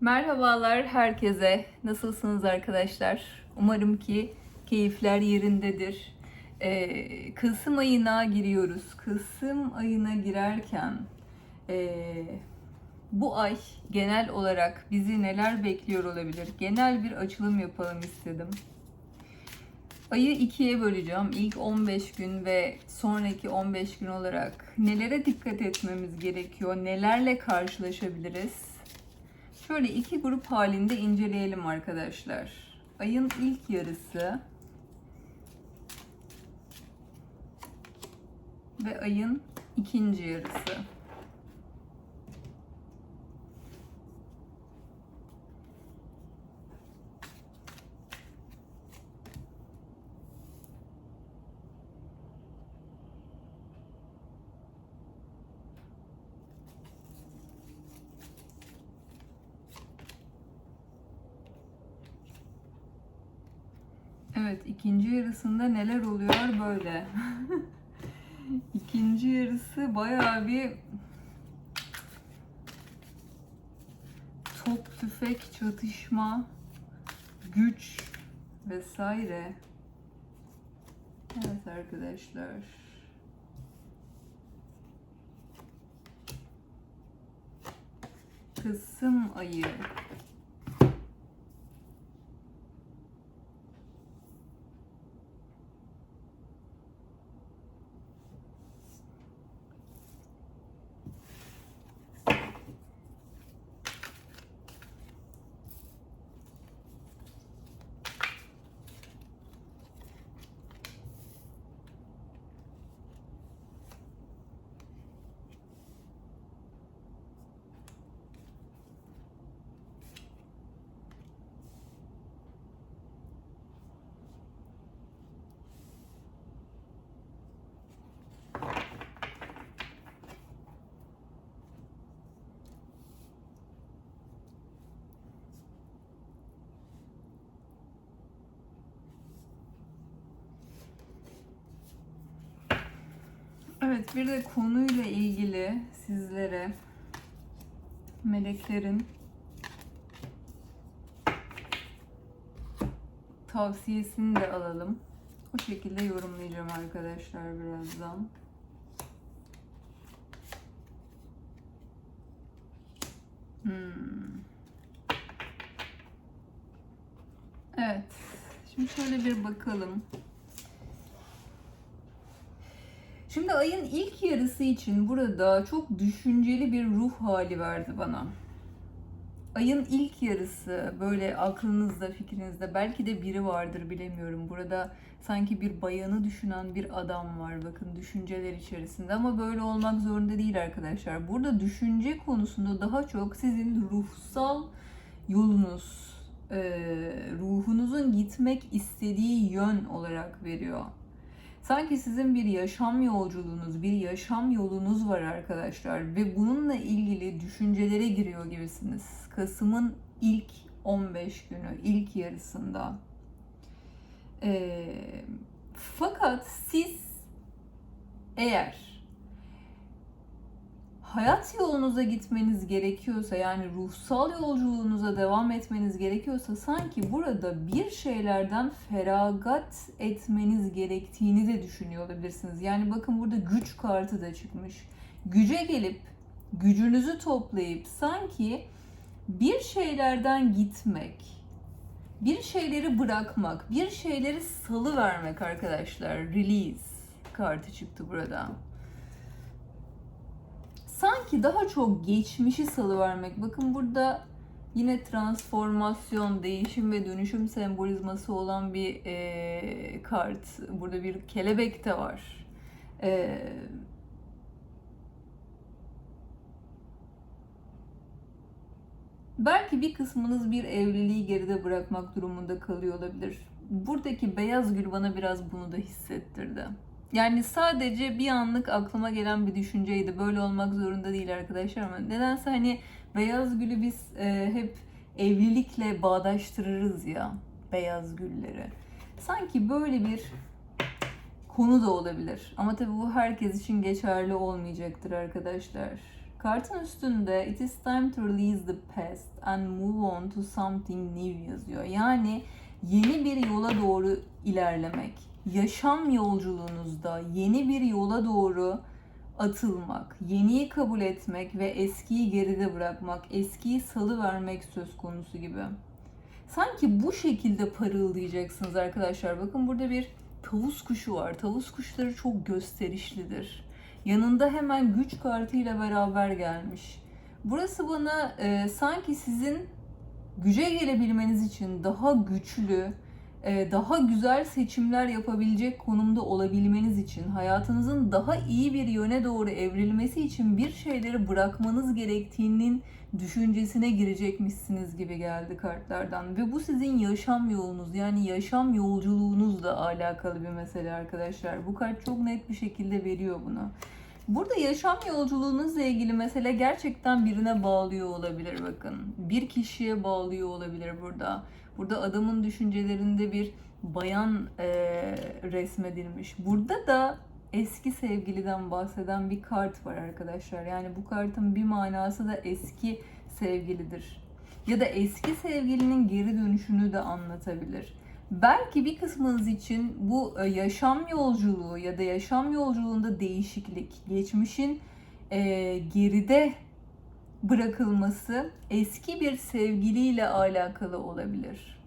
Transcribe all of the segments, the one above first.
Merhabalar herkese. Nasılsınız arkadaşlar? Umarım ki keyifler yerindedir. Ee, Kasım ayına giriyoruz. Kasım ayına girerken ee, bu ay genel olarak bizi neler bekliyor olabilir? Genel bir açılım yapalım istedim. Ayı ikiye böleceğim. İlk 15 gün ve sonraki 15 gün olarak nelere dikkat etmemiz gerekiyor? Nelerle karşılaşabiliriz? Şöyle iki grup halinde inceleyelim arkadaşlar. Ayın ilk yarısı ve ayın ikinci yarısı. Evet, ikinci yarısında neler oluyor böyle. ikinci yarısı bayağı bir top, tüfek, çatışma, güç vesaire. Evet arkadaşlar. Kasım ayı. Evet, bir de konuyla ilgili sizlere meleklerin tavsiyesini de alalım. O şekilde yorumlayacağım arkadaşlar birazdan. Hmm. Evet. Şimdi şöyle bir bakalım. Şimdi ayın ilk yarısı için burada çok düşünceli bir ruh hali verdi bana. Ayın ilk yarısı böyle aklınızda, fikrinizde belki de biri vardır bilemiyorum. Burada sanki bir bayanı düşünen bir adam var bakın düşünceler içerisinde ama böyle olmak zorunda değil arkadaşlar. Burada düşünce konusunda daha çok sizin ruhsal yolunuz, ruhunuzun gitmek istediği yön olarak veriyor. Sanki sizin bir yaşam yolculuğunuz, bir yaşam yolunuz var arkadaşlar ve bununla ilgili düşüncelere giriyor gibisiniz. Kasım'ın ilk 15 günü, ilk yarısında. Ee, fakat siz eğer hayat yolunuza gitmeniz gerekiyorsa yani ruhsal yolculuğunuza devam etmeniz gerekiyorsa sanki burada bir şeylerden feragat etmeniz gerektiğini de düşünüyor olabilirsiniz. Yani bakın burada güç kartı da çıkmış. Güce gelip gücünüzü toplayıp sanki bir şeylerden gitmek, bir şeyleri bırakmak, bir şeyleri salı vermek arkadaşlar. Release kartı çıktı burada sanki daha çok geçmişi salıvermek. Bakın burada yine transformasyon, değişim ve dönüşüm sembolizması olan bir e, kart. Burada bir kelebek de var. E, belki bir kısmınız bir evliliği geride bırakmak durumunda kalıyor olabilir. Buradaki beyaz gül bana biraz bunu da hissettirdi. Yani sadece bir anlık aklıma gelen bir düşünceydi. Böyle olmak zorunda değil arkadaşlar ama nedense hani beyaz gülü biz e, hep evlilikle bağdaştırırız ya beyaz gülleri. Sanki böyle bir konu da olabilir. Ama tabii bu herkes için geçerli olmayacaktır arkadaşlar. Kartın üstünde it is time to release the past and move on to something new yazıyor. Yani yeni bir yola doğru ilerlemek. Yaşam yolculuğunuzda yeni bir yola doğru atılmak, yeniyi kabul etmek ve eskiyi geride bırakmak, eskiyi salı vermek söz konusu gibi. Sanki bu şekilde parıldayacaksınız arkadaşlar. Bakın burada bir tavus kuşu var. Tavus kuşları çok gösterişlidir. Yanında hemen güç kartıyla beraber gelmiş. Burası bana e, sanki sizin güce gelebilmeniz için daha güçlü, daha güzel seçimler yapabilecek konumda olabilmeniz için, hayatınızın daha iyi bir yöne doğru evrilmesi için bir şeyleri bırakmanız gerektiğinin düşüncesine girecekmişsiniz gibi geldi kartlardan. Ve bu sizin yaşam yolunuz yani yaşam yolculuğunuzla alakalı bir mesele arkadaşlar. Bu kart çok net bir şekilde veriyor bunu. Burada yaşam yolculuğunuzla ilgili mesele gerçekten birine bağlıyor olabilir bakın. Bir kişiye bağlıyor olabilir burada. Burada adamın düşüncelerinde bir bayan e, resmedilmiş. Burada da eski sevgiliden bahseden bir kart var arkadaşlar. Yani bu kartın bir manası da eski sevgilidir. Ya da eski sevgilinin geri dönüşünü de anlatabilir. Belki bir kısmınız için bu e, yaşam yolculuğu ya da yaşam yolculuğunda değişiklik, geçmişin e, geride bırakılması eski bir sevgiliyle alakalı olabilir.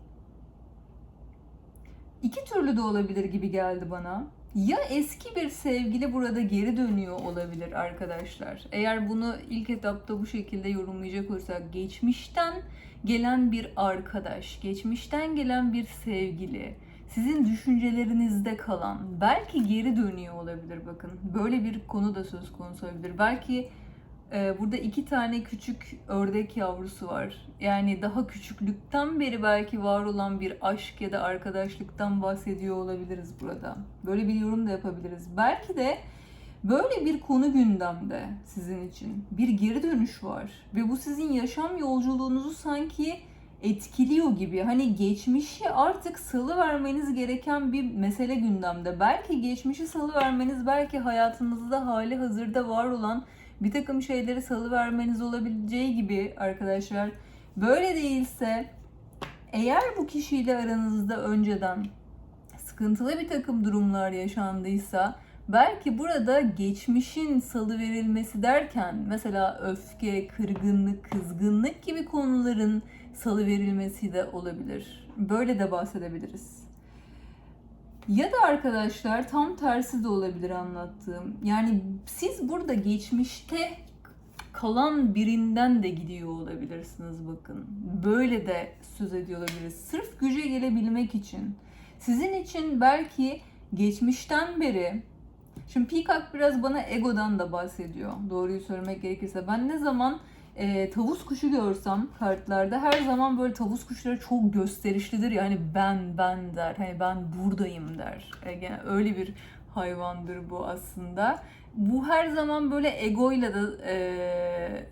İki türlü de olabilir gibi geldi bana. Ya eski bir sevgili burada geri dönüyor olabilir arkadaşlar. Eğer bunu ilk etapta bu şekilde yorumlayacak olursak geçmişten gelen bir arkadaş, geçmişten gelen bir sevgili, sizin düşüncelerinizde kalan, belki geri dönüyor olabilir bakın. Böyle bir konu da söz konusu olabilir. Belki ee, burada iki tane küçük ördek yavrusu var. Yani daha küçüklükten beri belki var olan bir aşk ya da arkadaşlıktan bahsediyor olabiliriz burada. Böyle bir yorum da yapabiliriz. Belki de böyle bir konu gündemde sizin için. Bir geri dönüş var. Ve bu sizin yaşam yolculuğunuzu sanki etkiliyor gibi. Hani geçmişi artık salı vermeniz gereken bir mesele gündemde. Belki geçmişi salı vermeniz, belki hayatınızda hali hazırda var olan bir takım şeyleri salıvermeniz olabileceği gibi arkadaşlar. Böyle değilse eğer bu kişiyle aranızda önceden sıkıntılı bir takım durumlar yaşandıysa belki burada geçmişin salı verilmesi derken mesela öfke, kırgınlık, kızgınlık gibi konuların salı verilmesi de olabilir. Böyle de bahsedebiliriz. Ya da arkadaşlar tam tersi de olabilir anlattığım. Yani siz burada geçmişte kalan birinden de gidiyor olabilirsiniz bakın. Böyle de söz ediyor olabiliriz. Sırf güce gelebilmek için. Sizin için belki geçmişten beri Şimdi Peacock biraz bana egodan da bahsediyor. Doğruyu söylemek gerekirse. Ben ne zaman e, tavus kuşu görsem kartlarda her zaman böyle tavus kuşları çok gösterişlidir. Yani ben ben der. Hani ben buradayım der. E, yani öyle bir hayvandır bu aslında. Bu her zaman böyle egoyla da e,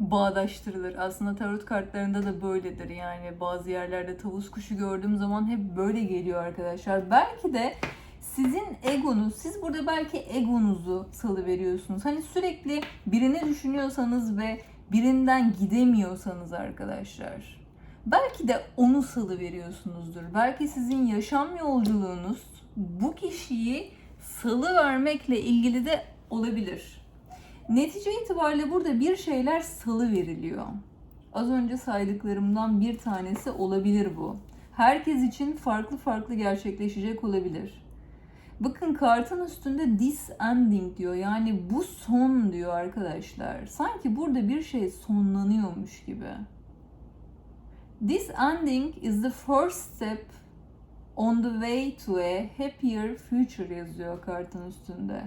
bağdaştırılır. Aslında tarot kartlarında da böyledir. Yani bazı yerlerde tavus kuşu gördüğüm zaman hep böyle geliyor arkadaşlar. Belki de sizin egonuz, siz burada belki egonuzu salı veriyorsunuz. Hani sürekli birini düşünüyorsanız ve birinden gidemiyorsanız arkadaşlar belki de onu salı veriyorsunuzdur. Belki sizin yaşam yolculuğunuz bu kişiyi salı vermekle ilgili de olabilir. Netice itibariyle burada bir şeyler salı veriliyor. Az önce saydıklarımdan bir tanesi olabilir bu. Herkes için farklı farklı gerçekleşecek olabilir. Bakın kartın üstünde this ending diyor. Yani bu son diyor arkadaşlar. Sanki burada bir şey sonlanıyormuş gibi. This ending is the first step on the way to a happier future yazıyor kartın üstünde.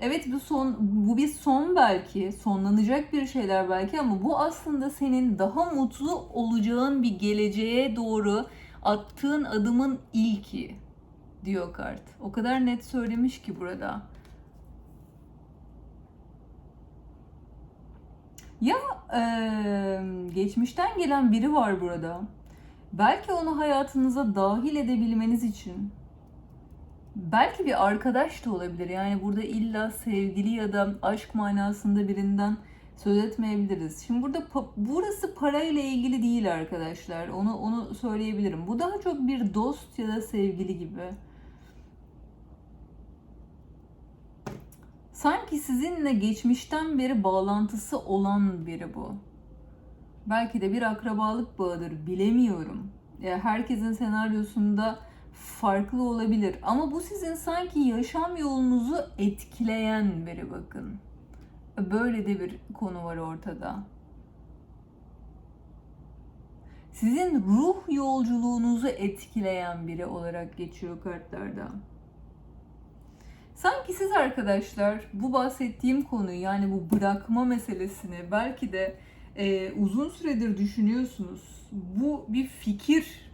Evet bu son bu bir son belki, sonlanacak bir şeyler belki ama bu aslında senin daha mutlu olacağın bir geleceğe doğru attığın adımın ilki diyor kart. O kadar net söylemiş ki burada. Ya e, geçmişten gelen biri var burada. Belki onu hayatınıza dahil edebilmeniz için belki bir arkadaş da olabilir. Yani burada illa sevgili ya da aşk manasında birinden söz etmeyebiliriz. Şimdi burada pa- burası parayla ilgili değil arkadaşlar. Onu onu söyleyebilirim. Bu daha çok bir dost ya da sevgili gibi. Sanki sizinle geçmişten beri bağlantısı olan biri bu. Belki de bir akrabalık bağıdır, bilemiyorum. Ya herkesin senaryosunda farklı olabilir ama bu sizin sanki yaşam yolunuzu etkileyen biri bakın. Böyle de bir konu var ortada. Sizin ruh yolculuğunuzu etkileyen biri olarak geçiyor kartlarda. Sanki siz arkadaşlar bu bahsettiğim konuyu yani bu bırakma meselesini belki de e, uzun süredir düşünüyorsunuz. Bu bir fikir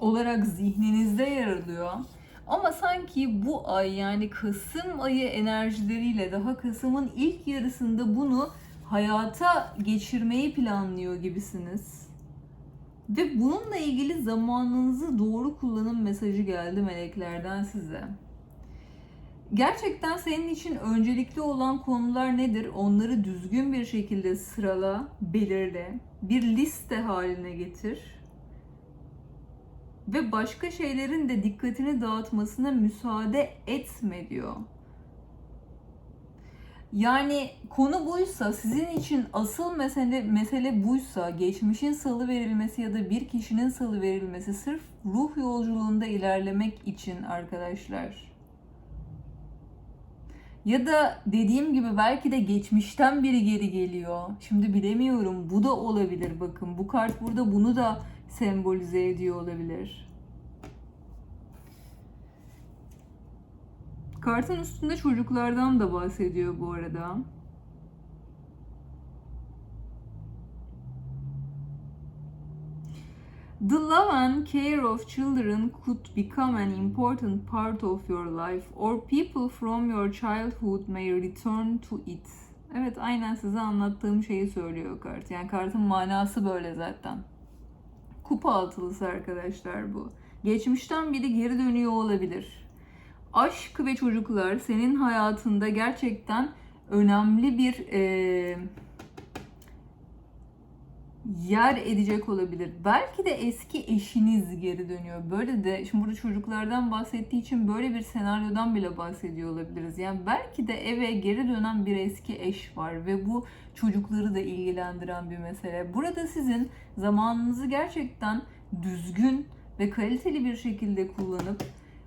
olarak zihninizde yer alıyor. Ama sanki bu ay yani Kasım ayı enerjileriyle daha Kasım'ın ilk yarısında bunu hayata geçirmeyi planlıyor gibisiniz. Ve bununla ilgili zamanınızı doğru kullanın mesajı geldi meleklerden size. Gerçekten senin için öncelikli olan konular nedir? Onları düzgün bir şekilde sırala, belirle, bir liste haline getir ve başka şeylerin de dikkatini dağıtmasına müsaade etme diyor. Yani konu buysa, sizin için asıl mesele mesele buysa, geçmişin salı verilmesi ya da bir kişinin salı verilmesi sırf ruh yolculuğunda ilerlemek için arkadaşlar. Ya da dediğim gibi belki de geçmişten biri geri geliyor. Şimdi bilemiyorum. Bu da olabilir bakın. Bu kart burada bunu da sembolize ediyor olabilir. Kartın üstünde çocuklardan da bahsediyor bu arada. The love and care of children could become an important part of your life or people from your childhood may return to it. Evet aynen size anlattığım şeyi söylüyor kart. Yani kartın manası böyle zaten. Kupa altılısı arkadaşlar bu. Geçmişten biri geri dönüyor olabilir. Aşk ve çocuklar senin hayatında gerçekten önemli bir eee yer edecek olabilir. Belki de eski eşiniz geri dönüyor. Böyle de şimdi burada çocuklardan bahsettiği için böyle bir senaryodan bile bahsediyor olabiliriz. Yani belki de eve geri dönen bir eski eş var ve bu çocukları da ilgilendiren bir mesele. Burada sizin zamanınızı gerçekten düzgün ve kaliteli bir şekilde kullanıp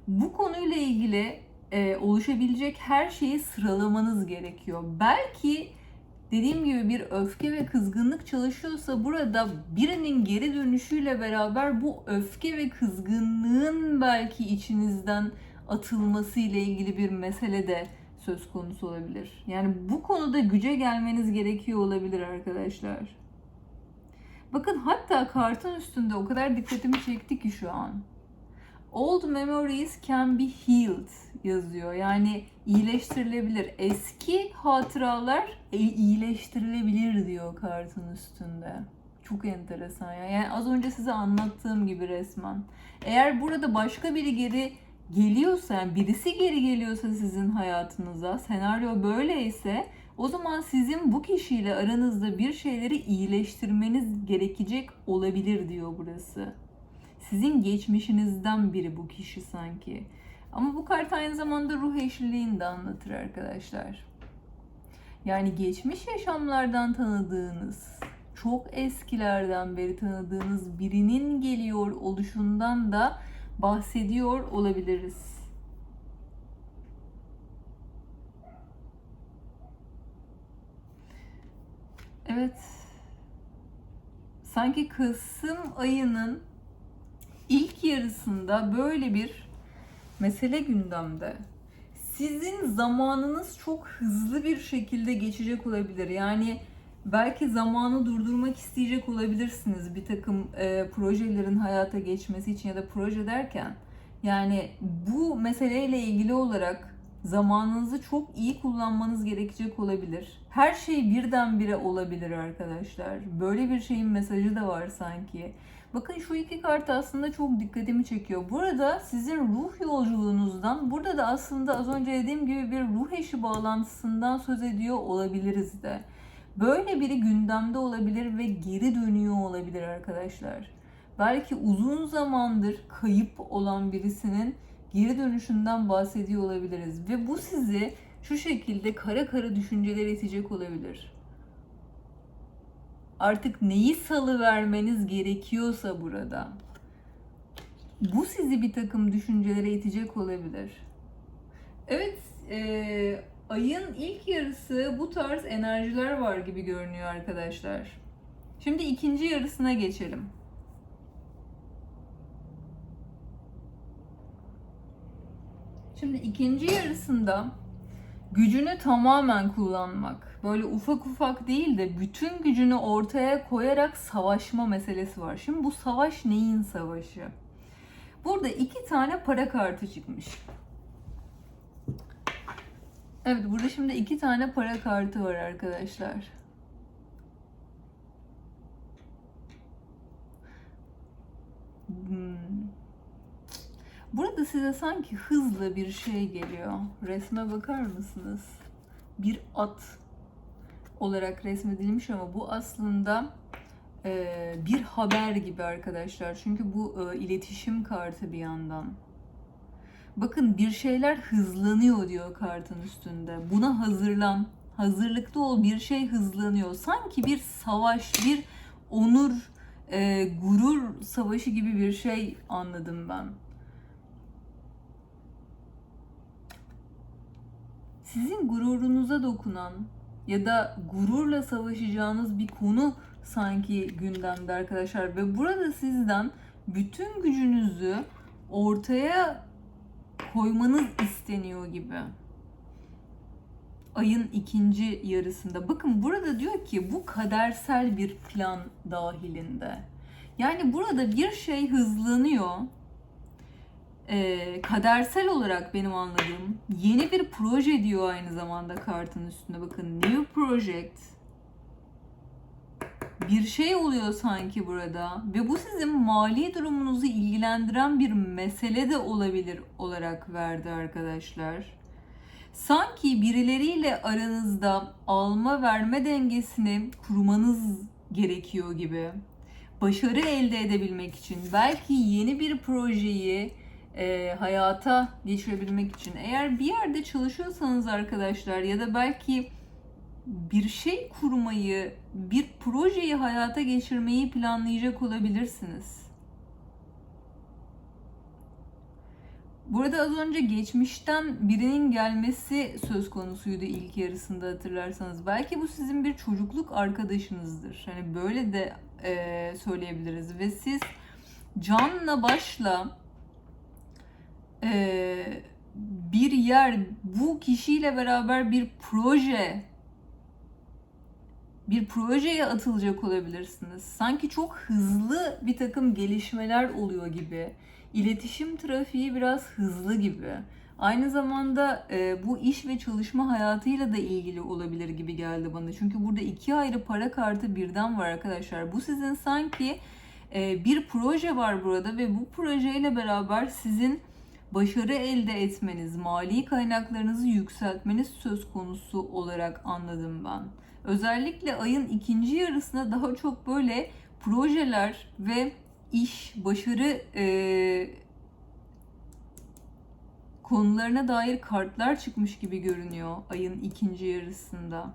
bu konuyla ilgili e, oluşabilecek her şeyi sıralamanız gerekiyor. Belki dediğim gibi bir öfke ve kızgınlık çalışıyorsa burada birinin geri dönüşüyle beraber bu öfke ve kızgınlığın belki içinizden atılması ile ilgili bir mesele de söz konusu olabilir. Yani bu konuda güce gelmeniz gerekiyor olabilir arkadaşlar. Bakın hatta kartın üstünde o kadar dikkatimi çekti ki şu an. Old memories can be healed yazıyor. Yani iyileştirilebilir. Eski hatıralar e, iyileştirilebilir diyor kartın üstünde. Çok enteresan ya. Yani az önce size anlattığım gibi resmen. Eğer burada başka biri geri geliyorsa, yani birisi geri geliyorsa sizin hayatınıza, senaryo böyleyse o zaman sizin bu kişiyle aranızda bir şeyleri iyileştirmeniz gerekecek olabilir diyor burası. Sizin geçmişinizden biri bu kişi sanki. Ama bu kart aynı zamanda ruh eşliliğini de anlatır arkadaşlar. Yani geçmiş yaşamlardan tanıdığınız, çok eskilerden beri tanıdığınız birinin geliyor oluşundan da bahsediyor olabiliriz. Evet. Sanki Kasım ayının ilk yarısında böyle bir mesele gündemde. Sizin zamanınız çok hızlı bir şekilde geçecek olabilir. Yani belki zamanı durdurmak isteyecek olabilirsiniz bir takım e, projelerin hayata geçmesi için ya da proje derken. Yani bu meseleyle ilgili olarak zamanınızı çok iyi kullanmanız gerekecek olabilir. Her şey birdenbire olabilir arkadaşlar. Böyle bir şeyin mesajı da var sanki. Bakın şu iki kart aslında çok dikkatimi çekiyor. Burada sizin ruh yolculuğunuzdan, burada da aslında az önce dediğim gibi bir ruh eşi bağlantısından söz ediyor olabiliriz de. Böyle biri gündemde olabilir ve geri dönüyor olabilir arkadaşlar. Belki uzun zamandır kayıp olan birisinin geri dönüşünden bahsediyor olabiliriz ve bu sizi şu şekilde kara kara düşüncelere itecek olabilir. Artık neyi salı vermeniz gerekiyorsa burada bu sizi bir takım düşüncelere itecek olabilir. Evet, e, ayın ilk yarısı bu tarz enerjiler var gibi görünüyor arkadaşlar. Şimdi ikinci yarısına geçelim. Şimdi ikinci yarısında gücünü tamamen kullanmak. Böyle ufak ufak değil de bütün gücünü ortaya koyarak savaşma meselesi var. Şimdi bu savaş neyin savaşı? Burada iki tane para kartı çıkmış. Evet burada şimdi iki tane para kartı var arkadaşlar. Hmm. Burada size sanki hızlı bir şey geliyor. Resme bakar mısınız? Bir at olarak resmedilmiş ama bu aslında e, bir haber gibi arkadaşlar. Çünkü bu e, iletişim kartı bir yandan. Bakın bir şeyler hızlanıyor diyor kartın üstünde. Buna hazırlan. Hazırlıklı ol bir şey hızlanıyor. Sanki bir savaş, bir onur, e, gurur savaşı gibi bir şey anladım ben. Sizin gururunuza dokunan ya da gururla savaşacağınız bir konu sanki gündemde arkadaşlar ve burada sizden bütün gücünüzü ortaya koymanız isteniyor gibi. Ayın ikinci yarısında. Bakın burada diyor ki bu kadersel bir plan dahilinde. Yani burada bir şey hızlanıyor. Ee, kadersel olarak benim anladığım yeni bir proje diyor aynı zamanda kartın üstünde. Bakın new project bir şey oluyor sanki burada ve bu sizin mali durumunuzu ilgilendiren bir mesele de olabilir olarak verdi arkadaşlar. Sanki birileriyle aranızda alma verme dengesini kurmanız gerekiyor gibi. Başarı elde edebilmek için belki yeni bir projeyi e, hayata geçirebilmek için eğer bir yerde çalışıyorsanız arkadaşlar ya da belki bir şey kurmayı, bir projeyi hayata geçirmeyi planlayacak olabilirsiniz. Burada az önce geçmişten birinin gelmesi söz konusuydu ilk yarısında hatırlarsanız. Belki bu sizin bir çocukluk arkadaşınızdır. Hani böyle de e, söyleyebiliriz. Ve siz canla başla e, bir yer, bu kişiyle beraber bir proje bir projeye atılacak olabilirsiniz. Sanki çok hızlı bir takım gelişmeler oluyor gibi. İletişim trafiği biraz hızlı gibi. Aynı zamanda e, bu iş ve çalışma hayatıyla da ilgili olabilir gibi geldi bana. Çünkü burada iki ayrı para kartı birden var arkadaşlar. Bu sizin sanki e, bir proje var burada ve bu projeyle beraber sizin başarı elde etmeniz, mali kaynaklarınızı yükseltmeniz söz konusu olarak anladım ben. Özellikle ayın ikinci yarısında daha çok böyle projeler ve iş, başarı e, konularına dair kartlar çıkmış gibi görünüyor ayın ikinci yarısında.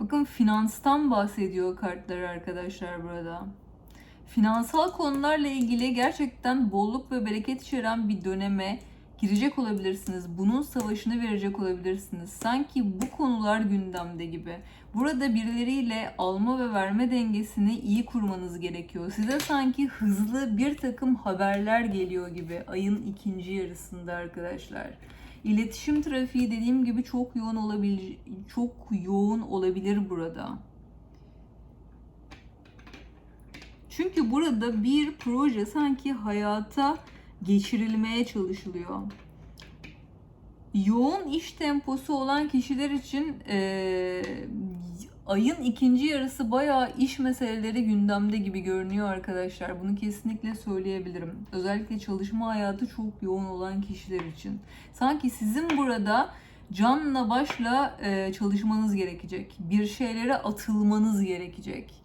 Bakın finanstan bahsediyor kartlar arkadaşlar burada. Finansal konularla ilgili gerçekten bolluk ve bereket içeren bir döneme girecek olabilirsiniz. Bunun savaşını verecek olabilirsiniz. Sanki bu konular gündemde gibi. Burada birileriyle alma ve verme dengesini iyi kurmanız gerekiyor. Size sanki hızlı bir takım haberler geliyor gibi ayın ikinci yarısında arkadaşlar. İletişim trafiği dediğim gibi çok yoğun olabilir çok yoğun olabilir burada. Çünkü burada bir proje sanki hayata geçirilmeye çalışılıyor. Yoğun iş temposu olan kişiler için e, ayın ikinci yarısı bayağı iş meseleleri gündemde gibi görünüyor arkadaşlar. Bunu kesinlikle söyleyebilirim. Özellikle çalışma hayatı çok yoğun olan kişiler için. Sanki sizin burada canla başla e, çalışmanız gerekecek. Bir şeylere atılmanız gerekecek.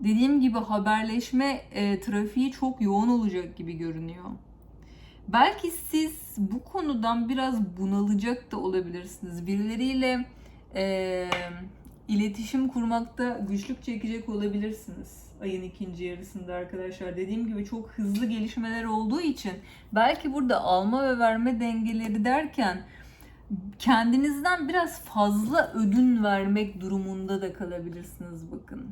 Dediğim gibi haberleşme e, trafiği çok yoğun olacak gibi görünüyor. Belki siz bu konudan biraz bunalacak da olabilirsiniz. Birileriyle e, iletişim kurmakta güçlük çekecek olabilirsiniz ayın ikinci yarısında arkadaşlar. Dediğim gibi çok hızlı gelişmeler olduğu için belki burada alma ve verme dengeleri derken kendinizden biraz fazla ödün vermek durumunda da kalabilirsiniz bakın.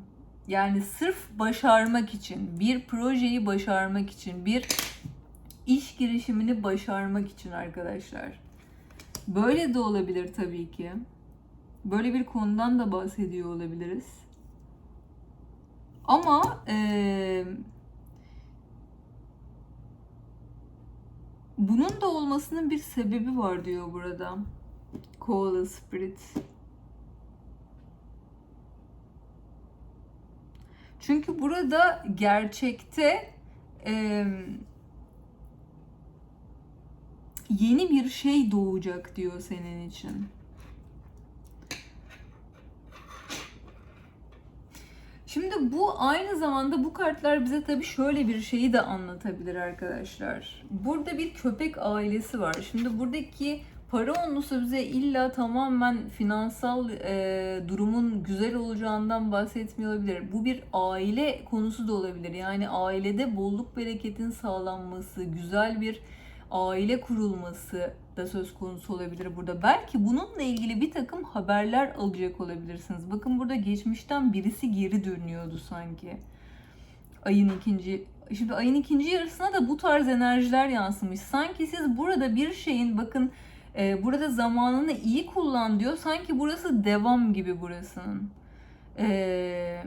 Yani sırf başarmak için, bir projeyi başarmak için, bir iş girişimini başarmak için arkadaşlar. Böyle de olabilir tabii ki. Böyle bir konudan da bahsediyor olabiliriz. Ama eee bunun da olmasının bir sebebi var diyor burada. Koala Spirit. Çünkü burada gerçekte eee yeni bir şey doğacak diyor senin için. Şimdi bu aynı zamanda bu kartlar bize tabii şöyle bir şeyi de anlatabilir arkadaşlar. Burada bir köpek ailesi var. Şimdi buradaki para onlusu bize illa tamamen finansal e, durumun güzel olacağından bahsetmiyor olabilir. Bu bir aile konusu da olabilir. Yani ailede bolluk bereketin sağlanması, güzel bir aile kurulması da söz konusu olabilir burada. Belki bununla ilgili bir takım haberler alacak olabilirsiniz. Bakın burada geçmişten birisi geri dönüyordu sanki. Ayın ikinci Şimdi ayın ikinci yarısına da bu tarz enerjiler yansımış. Sanki siz burada bir şeyin bakın e, burada zamanını iyi kullan diyor. Sanki burası devam gibi burasının. Eee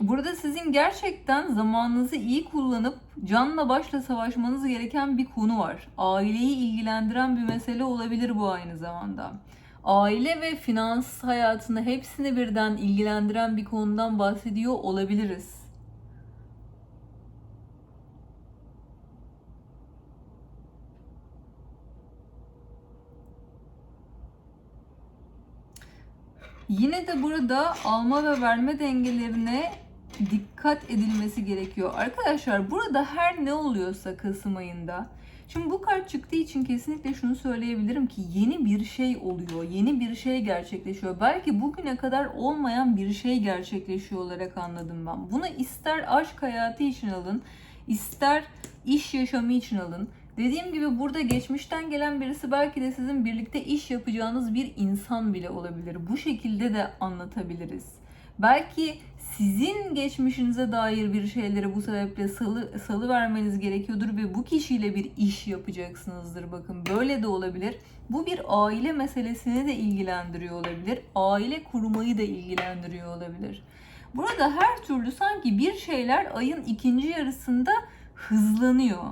Burada sizin gerçekten zamanınızı iyi kullanıp canla başla savaşmanız gereken bir konu var. Aileyi ilgilendiren bir mesele olabilir bu aynı zamanda. Aile ve finans hayatını hepsini birden ilgilendiren bir konudan bahsediyor olabiliriz. Yine de burada alma ve verme dengelerine dikkat edilmesi gerekiyor. Arkadaşlar burada her ne oluyorsa Kasım ayında Şimdi bu kart çıktığı için kesinlikle şunu söyleyebilirim ki yeni bir şey oluyor. Yeni bir şey gerçekleşiyor. Belki bugüne kadar olmayan bir şey gerçekleşiyor olarak anladım ben. Bunu ister aşk hayatı için alın, ister iş yaşamı için alın. Dediğim gibi burada geçmişten gelen birisi belki de sizin birlikte iş yapacağınız bir insan bile olabilir. Bu şekilde de anlatabiliriz. Belki sizin geçmişinize dair bir şeyleri bu sebeple salı, salı vermeniz gerekiyordur ve bu kişiyle bir iş yapacaksınızdır. Bakın böyle de olabilir. Bu bir aile meselesini de ilgilendiriyor olabilir. Aile kurmayı da ilgilendiriyor olabilir. Burada her türlü sanki bir şeyler ayın ikinci yarısında hızlanıyor.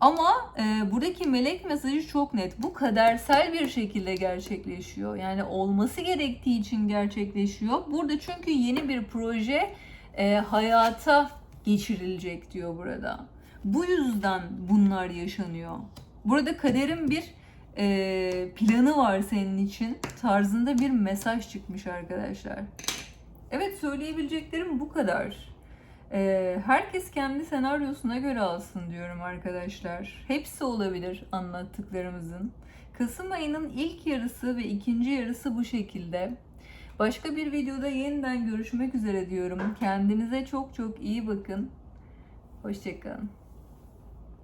Ama e, buradaki melek mesajı çok net. Bu kadersel bir şekilde gerçekleşiyor. Yani olması gerektiği için gerçekleşiyor. Burada çünkü yeni bir proje e, hayata geçirilecek diyor burada. Bu yüzden bunlar yaşanıyor. Burada kaderin bir e, planı var senin için tarzında bir mesaj çıkmış arkadaşlar. Evet söyleyebileceklerim bu kadar. Ee, herkes kendi senaryosuna göre alsın diyorum arkadaşlar. Hepsi olabilir anlattıklarımızın. Kasım ayının ilk yarısı ve ikinci yarısı bu şekilde. Başka bir videoda yeniden görüşmek üzere diyorum. Kendinize çok çok iyi bakın. Hoşçakalın.